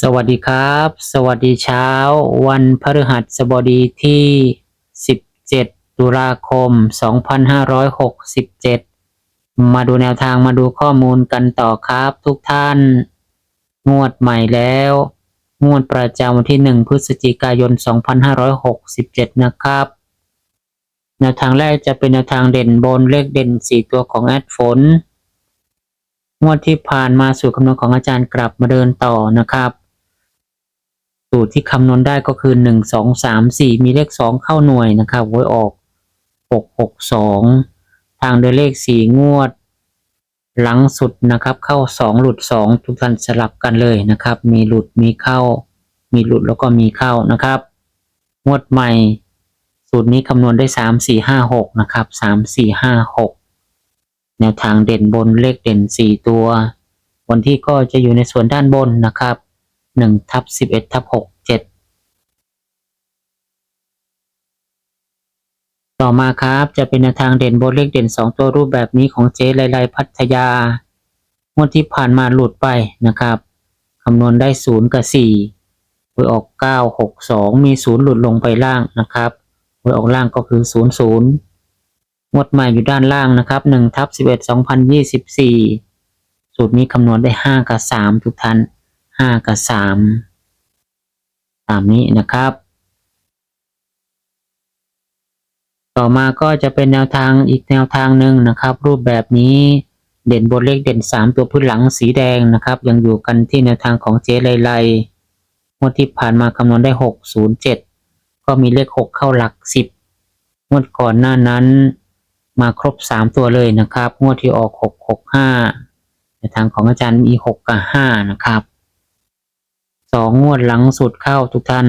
สวัสดีครับ สวัสดีเช้า วันพฤหัสบดีที่ 17 ตุลาคม 2567 มาดูแนวทางมาดูข้อมูลกันต่อครับทุกท่าน งวดใหม่แล้ว งวดประจำวันที่ 1 พฤศจิกายน 2567 นะครับ แนวทางแรกจะเป็นแนวทางเด่นบนเลขเด่น 4 ตัวของแอดฝนงวดที่ผ่านมาสู่คำนวณของอาจารย์กลับมาเดินต่อนะครับ สูตรที่คำนวณได้ก็คือหนึ่งสองสามสี่มีเลขสองเข้าหน่วยนะครับไว้ออกหกหกสองทางโดยเลขสี่งวด หลังสุดนะครับ เข้าสองหลุดสองทุกท่านสลับกันเลยนะครับ มีหลุดมีเข้า มีหลุดแล้วก็มีเข้านะครับ งวดใหม่ สูตรนี้คำนวณได้สามสี่ห้าหกนะครับสามสี่ห้าหกแนวทางเด่นบนเลขเด่น 4 ตัว วันที่ก็จะอยู่ในส่วนด้านบนนะครับ 1ทับ11ทับ6 7ต่อมาครับจะเป็นแนวทางเด่นบนเลขเด่น2ตัวรูปแบบนี้ของเจ๊ไลไลพัทยางวดที่ผ่านมาหลุดไปนะครับคำนวณได้0กับ4หวยออก9 6 2มี0หลุดลงไปล่างนะครับหวยออกล่างก็คือ0 0งวดใหม่อยู่ด้านล่างนะครับหนึ่งทับสิบเอ็ดสองพันยี่สิบสี่สูตรนี้คำนวณได้ห้ากับสามทุกท่าน ห้ากับสามตามนี้นะครับ ต่อมาก็จะเป็นแนวทางอีกแนวทางหนึ่งนะครับ รูปแบบนี้เด่นบนเลขเด่นสามตัวพื้นหลังสีแดงนะครับ ยังอยู่กันที่แนวทางของเจไลไลงวดที่ผ่านมาคำนวณได้หกศูนย์เจ็ดก็มีเลขหกเข้าหลักสิบงวดก่อนหน้านั้นมาครบสามตัวเลยนะครับ งวดที่ออกหกหกห้าในทางของอาจารย์มีหกกับห้านะครับ สองงวดหลังสุดเข้าทุกท่าน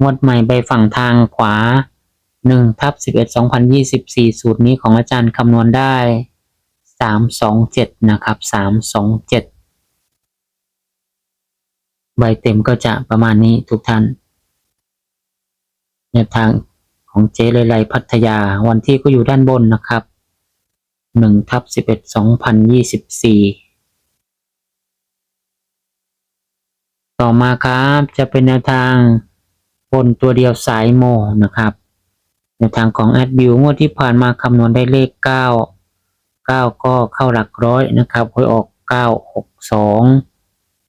งวดใหม่ใบฝั่งทางขวาหนึ่งทับสิบเอ็ดสองพันยี่สิบสี่สูตรนี้ของอาจารย์คำนวณได้สามสองเจ็ดนะครับสามสองเจ็ดใบเต็มก็จะประมาณนี้ทุกท่านแนวทางของเจ๊ไลไลพัทยาวันที่ก็อยู่ด้านบนนะครับหนึ่งทับสิบเอ็ดสองพันยี่สิบสี่ ต่อมาครับจะเป็นแนวทางบนตัวเดียวสายโมนะครับแนวทางของแอดบิวงวดที่ผ่านมาคำนวณได้เลขเก้าเก้าก็เข้าหลักร้อยนะครับหวยออกเก้าหกสอง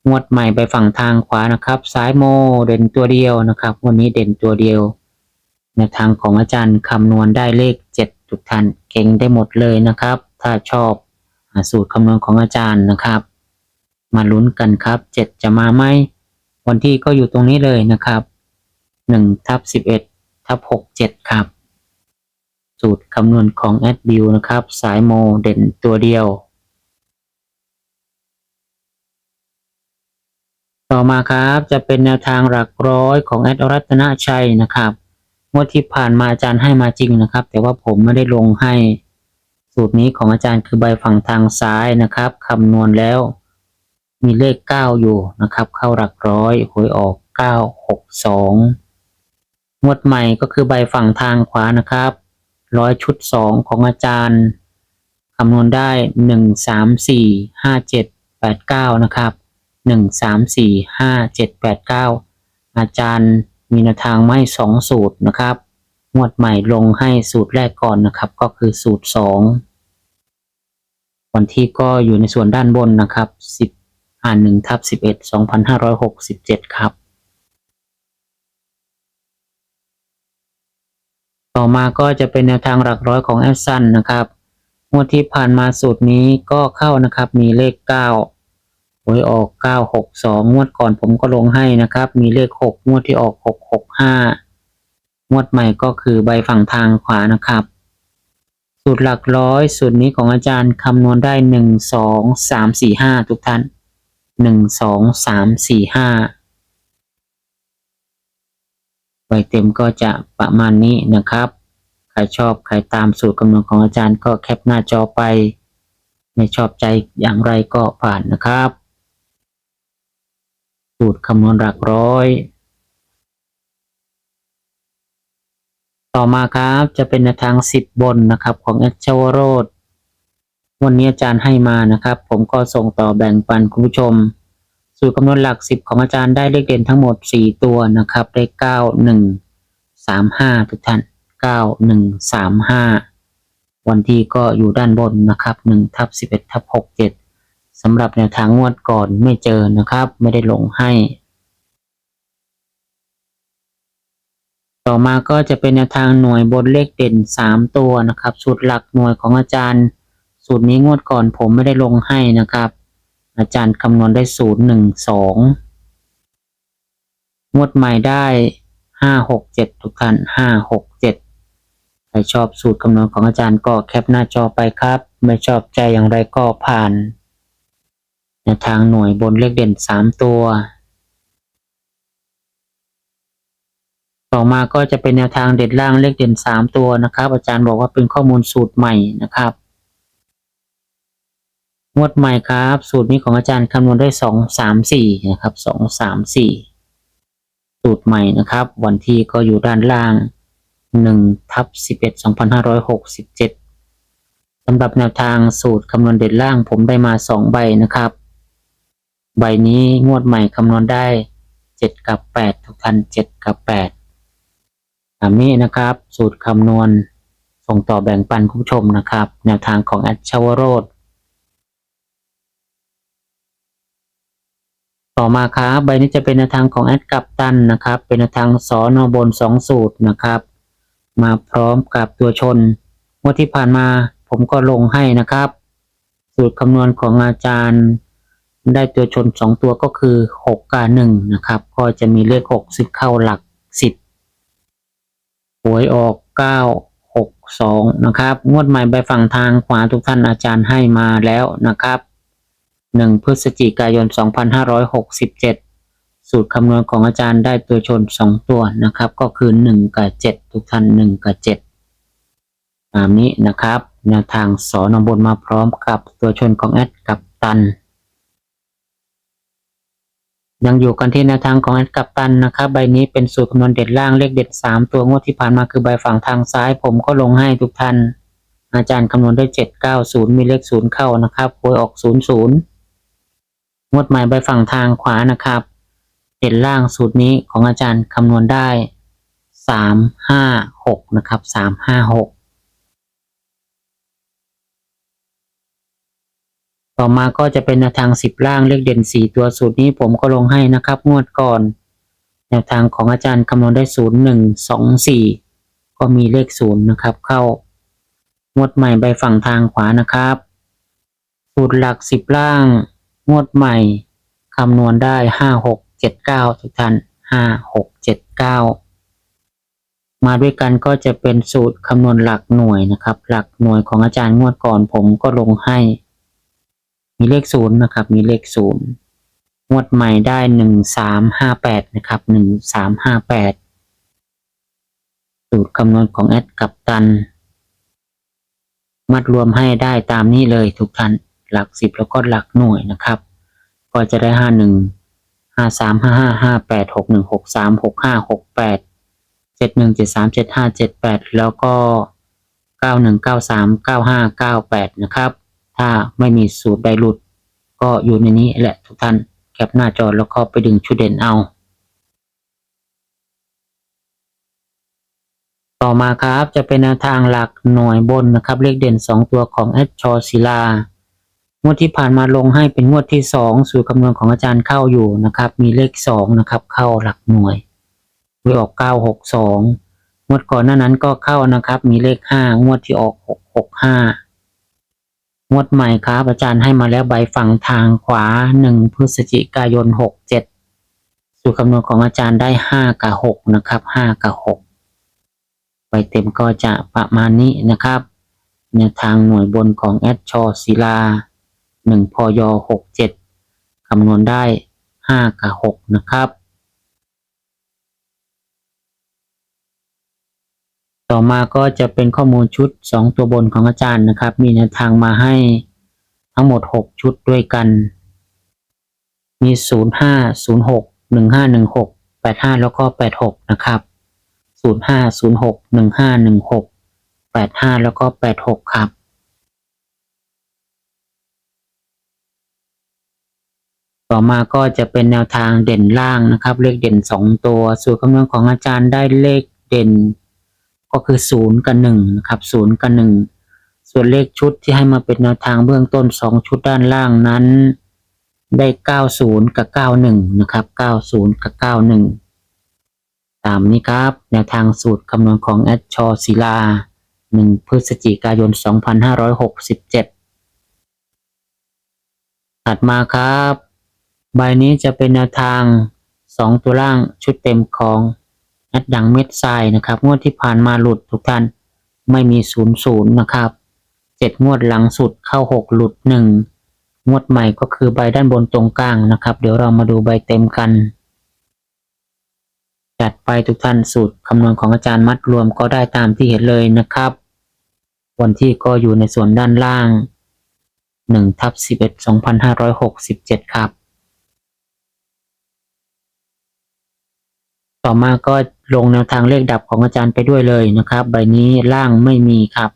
งวดใหม่ไปฝั่งทางขวานะครับสายโมเด่นตัวเดียวนะครับ วันนี้เด่นตัวเดียวในทางของอาจารย์คำนวณได้เลขเจ็ดทุกท่านเก่งได้หมดเลยนะครับ ถ้าชอบสูตรคำนวณของอาจารย์นะครับ มาลุ้นกันครับเจ็ดจะมาไหม วันที่ก็อยู่ตรงนี้เลยนะครับหนึ่งทับสิบเอ็ดทับหกเจ็ดครับ สูตรคำนวณของแอดบิวนะครับ สายโมเด่นตัวเดียว ต่อมาครับจะเป็นแนวทางหลักร้อยของแอดรัตนชัยนะครับงวดที่ผ่านมาอาจารย์ให้มาจริงนะครับ แต่ว่าผมไม่ได้ลงให้ สูตรนี้ของอาจารย์คือใบฝั่งทางซ้ายนะครับคำนวณแล้ว มีเลขเก้าอยู่นะครับ เข้าหลักร้อยหวยออกเก้าหกสองงวดใหม่ก็คือใบฝั่งทางขวานะครับร้อยชุดสองของอาจารย์คำนวณได้หนึ่งสามสี่ห้าเจ็ดแปดเก้านะครับหนึ่งสามสี่ห้าเจ็ดแปดเก้าอาจารย์มีแนวทางไม่สองสูตรนะครับงวดใหม่ลงให้สูตรแรกก่อนนะครับ ก็คือสูตรสองวันที่ก็อยู่ในส่วนด้านบนนะครับสิบ อ่านหนึ่งทับสิบเอ็ดสองพันห้าร้อยหกสิบเจ็ดครับ ต่อมาก็จะเป็นแนวทางหลักร้อยของแอสซันนะครับ งวดที่ผ่านมาสูตรนี้ก็เข้านะครับ มีเลขเก้าหวยออก962งงวดก่อนผมก็ลงให้นะครับ มีเลข6งวดที่ออก665งวดใหม่ก็คือใบฝั่งทางขวานะครับสูตรหลักร้อยสูตรนี้ของอาจารย์คำนวณได้หนึ่งสองสามสี่ห้าทุกท่าน หนึ่งสองสามสี่ห้าใบเต็มก็จะประมาณนี้นะครับ ใครชอบใครตามสูตรคำนวณของอาจารย์ก็แคปหน้าจอไป ไม่ชอบใจอย่างไรก็ผ่านนะครับ สูตรคำนวณหลักร้อย ต่อมาครับจะเป็นทาง 10 บนนะครับของแอชวโรด วันนี้อาจารย์ให้มานะครับ ผมก็ส่งต่อแบ่งปันคุณผู้ชม สูตรคำนวณหลัก 10 ของอาจารย์ได้เลขเด่นทั้งหมด 4 ตัวนะครับได้9 1 3 5 ทุกท่าน 9 1 3 5 วันที่ก็อยู่ด้านบนนะครับ1ทับ11ทับ67สำหรับแนวทางงวดก่อนไม่เจอนะครับ ไม่ได้ลงให้ ต่อมาก็จะเป็นแนวทางหน่วยบนเลขเด่น 3 ตัวนะครับ สูตรหลักหน่วยของอาจารย์ สูตรนี้งวดก่อนผมไม่ได้ลงให้นะครับ อาจารย์คำนวณได้0 1 2งสองงวดใหม่ได้5 6 7ทุกท่าน5 6 7ใครชอบสูตรคำนวณของอาจารย์ก็แคปหน้าจอไปครับ ไม่ชอบใจอย่างไรก็ผ่านแนวทางหน่วยบนเลขเด่น3ตัว ต่อมาก็จะเป็นแนวทางเด็ดล่างเลขเด่นสามตัวนะครับ อาจารย์บอกว่าเป็นข้อมูลสูตรใหม่นะครับ งวดใหม่ครับ สูตรนี้ของอาจารย์คำนวณได้สองสามสี่นะครับสองสามสี่สูตรใหม่นะครับ วันที่ก็อยู่ด้านล่างหนึ่งทับสิบเอ็ดสองพันห้าร้อยหกสิบเจ็ดสำหรับแนวทางสูตรคำนวณเด็ดล่างผมได้มาสองใบนะครับ ใบนี้งวดใหม่คำนวณได้เจ็ดกับแปดทุกท่านเจ็ดกับแปดตามนี้นะครับ สูตรคำนวณส่งต่อแบ่งปันคุณผู้ชมนะครับ แนวทางของแอดชาวโรด ต่อมาครับใบนี้จะเป็นแนวทางของแอดกัปตันนะครับ เป็นแนวทางสอนอบนสองสูตรนะครับ มาพร้อมกับตัวชนงวดที่ผ่านมาผมก็ลงให้นะครับ สูตรคำนวณของอาจารย์ ได้ตัวชนสองตัวก็คือหกกับหนึ่งนะครับ ก็จะมีเลขหกสิบเข้าหลักสิบหวยออกเก้าหกสองนะครับ งวดใหม่ใบฝั่งทางขวาทุกท่านอาจารย์ให้มาแล้วนะครับ หนึ่งพฤศจิกายนสองพันห้าร้อยหกสิบเจ็ดสูตรคำนวณของอาจารย์ได้ตัวชนสองตัวนะครับ ก็คือหนึ่งกับเจ็ดทุกท่านหนึ่งกับเจ็ดตามนี้นะครับแนวทางสอนบนมาพร้อมกับตัวชนของแอดกับตัน ยังอยู่กันที่แนวทางของแอดกัปตันนะครับ ใบนี้เป็นสูตรคำนวณเด็ดล่างเลขเด็ดสามตัวงวดที่ผ่านมาคือใบฝั่งทางซ้าย ผมก็ลงให้ทุกท่านอาจารย์คำนวณได้เจ็ดเก้าศูนย์มีเลขศูนย์เข้านะครับหวยออกศูนย์ศูนย์ งวดใหม่ใบฝั่งทางขวานะครับ เด็ดล่างสูตรนี้ของอาจารย์คำนวณได้สามห้าหกนะครับสามห้าหกต่อมาก็จะเป็นแนวทางสิบล่างเลขเด่นสี่ตัวสูตรนี้ผมก็ลงให้นะครับ งวดก่อน แนวทางของอาจารย์คำนวณได้ศูนย์หนึ่งสองสี่ก็มีเลขศูนย์นะครับ เข้างวดใหม่ใบฝั่งทางขวานะครับ สูตรหลักสิบล่าง งวดใหม่คำนวณได้ห้าหกเจ็ดเก้าทุกท่านห้าหกเจ็ดเก้ามาด้วยกันก็จะเป็นสูตรคำนวณหลักหน่วยนะครับ หลักหน่วยของอาจารย์งวดก่อนผมก็ลงให้ มีเลขศูนย์นะครับ มีเลขศูนย์งวดใหม่ได้หนึ่งสามห้าแปดนะครับหนึ่งสามห้าแปดสูตรคำนวณของแอดกับตัน มัดรวมให้ได้ตามนี้เลยทุกท่าน หลักสิบแล้วก็หลักหน่วยนะครับ ก็จะได้ห้าหนึ่งห้าสามห้าห้าห้าแปดหกหนึ่งหกสามหกห้าหกแปดเจ็ดหนึ่งเจ็ดสามเจ็ดห้าเจ็ดแปดแล้วก็เก้าหนึ่งเก้าสามเก้าห้าเก้าแปดนะครับ ถ้าไม่มีสูตรใดหลุด ก็อยู่ในนี้แหละทุกท่านแคปหน้าจอแล้วก็ไปดึงชุดเด่นเอา ต่อมาครับจะเป็นแนวทางหลักหน่วยบนนะครับ เลขเด่น 2 ตัวของแอดชอศิลา งวดที่ผ่านมาลงให้เป็นงวดที่2สูตรคำนวณของอาจารย์เข้าอยู่นะครับ มีเลข2นะครับเข้าหลักหน่วยไปออก962งงวดก่อนหน้านั้นก็เข้านะครับ มีเลข5งวดที่ออก665งวดใหม่ครับอาจารย์ให้มาแล้วใบฝั่งทางขวา1พฤศจิกายน67สูตรคำนวณของอาจารย์ได้5กับ6นะครับ5กับ6ใบเต็มก็จะประมาณนี้นะครับแนทางหน่วยบนของแอดชอศิลา หนึ่งพยหกเจ็ดคำนวณได้ห้ากับหกนะครับ ต่อมาก็จะเป็นข้อมูลชุดสองตัวบนของอาจารย์นะครับ มีแนวทางมาให้ทั้งหมดหกชุดด้วยกัน มีศูนย์ห้าศูนย์หกหนึ่งห้าหนึ่งหกแปดห้าแล้วก็แปดหกนะครับศูนย์ห้าศูนย์หกหนึ่งห้าหนึ่งหกแปดห้าแล้วก็แปดหกครับ ต่อมาก็จะเป็นแนวทางเด่นล่างนะครับ เลขเด่น 2 ตัว สูตรคำนวณของอาจารย์ได้เลขเด่น ก็คือ 0 กับ1นะครับ0กับ1 ส่วนเลขชุดที่ให้มาเป็นแนวทางเบื้องต้น 2 ชุดด้านล่างนั้น ได้ 90 กับ 91 นะครับ 90 กับ 91 ตามนี้ครับ แนวทางสูตรคำนวณของแอดชอศิลา 1 พฤศจิกายน 2567 ถัดมาครับ ใบนี้จะเป็นแนวทาง 2 ตัวล่างชุดเต็มของแอดดังเม็ดทรายนะครับ งวดที่ผ่านมาหลุดทุกท่านไม่มี00นะครับ 7 งวดหลังสุดเข้า 6 หลุด 1 งวดใหม่ก็คือใบด้านบนตรงกลางนะครับ เดี๋ยวเรามาดูใบเต็มกัน จัดไปทุกท่านสูตรคำนวณของอาจารย์มัดรวมก็ได้ตามที่เห็นเลยนะครับวันที่ก็อยู่ในส่วนด้านล่าง1ทับ11 2567 ครับ ต่อมาก็ลงแนวทางเลขดับของอาจารย์ไปด้วยเลยนะครับ ใบนี้ล่างไม่มีครับ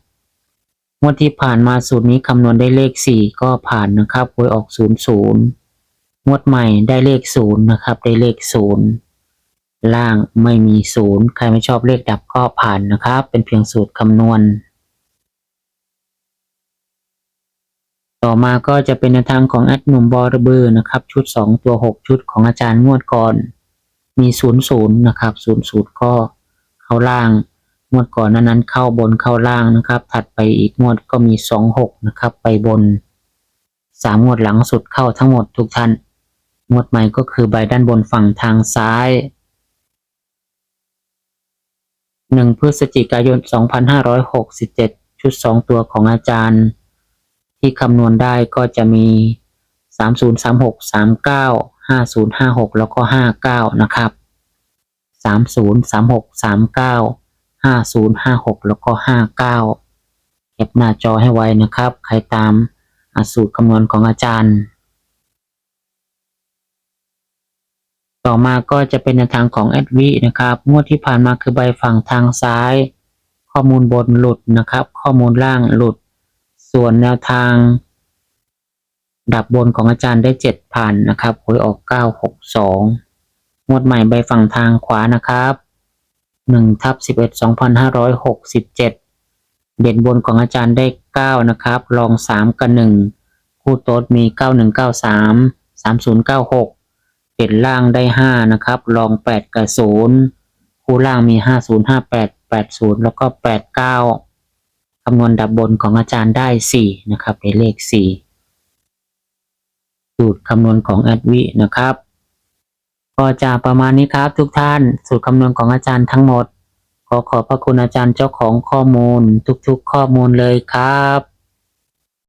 งวดที่ผ่านมาสูตรนี้คำนวณได้เลข 4 ก็ผ่านนะครับหวยออก 00งวดใหม่ได้เลข 0 นะครับ ได้เลข 0 ล่างไม่มี 0 ใครไม่ชอบเลขดับก็ผ่านนะครับ เป็นเพียงสูตรคำนวณ ต่อมาก็จะเป็นแนวทางของแอดหนุ่มบอระเบอร์นะครับ ชุด 2 ตัว 6 ชุดของอาจารย์งวดก่อน มี00นย์ศูนย์นะครับ00ก็เข้าล่าง งวดก่อนนั้นนั้นเข้าบนเข้าล่างนะครับ ถัดไปอีกงวดก็มี26นะครับ ไปบน3งวดหลังสุดเข้าทั้งหมดทุกท่าน งวดใหม่ก็คือใบด้านบนฝั่งทางซ้าย1พฤศจิกายน 2567 ชุด 2 ตัวของอาจารย์ ที่คำนวณได้ก็จะมี 3036 39 5056แล้วก็59นะครับ3036 39 5056แล้วก็59เก็บหน้าจอให้ไว้นะครับ ใครตามอสูตรคำนวณของอาจารย์ ต่อมาก็จะเป็นแนวทางของแอดวินะครับ งวดที่ผ่านมาคือใบฝั่งทางซ้าย ข้อมูลบนหลุดนะครับ ข้อมูลล่างหลุด ส่วนแนวทาง ดับบนของอาจารย์ได้7ผ่านนะครับหวยออก962งวดใหม่ใบฝั่งทางขวานะครับ1ทับ11 2567เด่นบนของอาจารย์ได้9นะครับรอง3กับ1คู่โต๊ดมี9193 3096เด่นล่างได้5นะครับรอง8กับ0คู่ล่างมี5058 80แล้วก็89คำนวณดับบนของอาจารย์ได้4นะครับในเลข4 สูตรคำนวณของแอดวินะครับ ก็จะประมาณนี้ครับทุกท่าน สูตรคำนวณของอาจารย์ทั้งหมด ขอขอบพระคุณอาจารย์เจ้าของข้อมูลทุกๆข้อมูลเลยครับ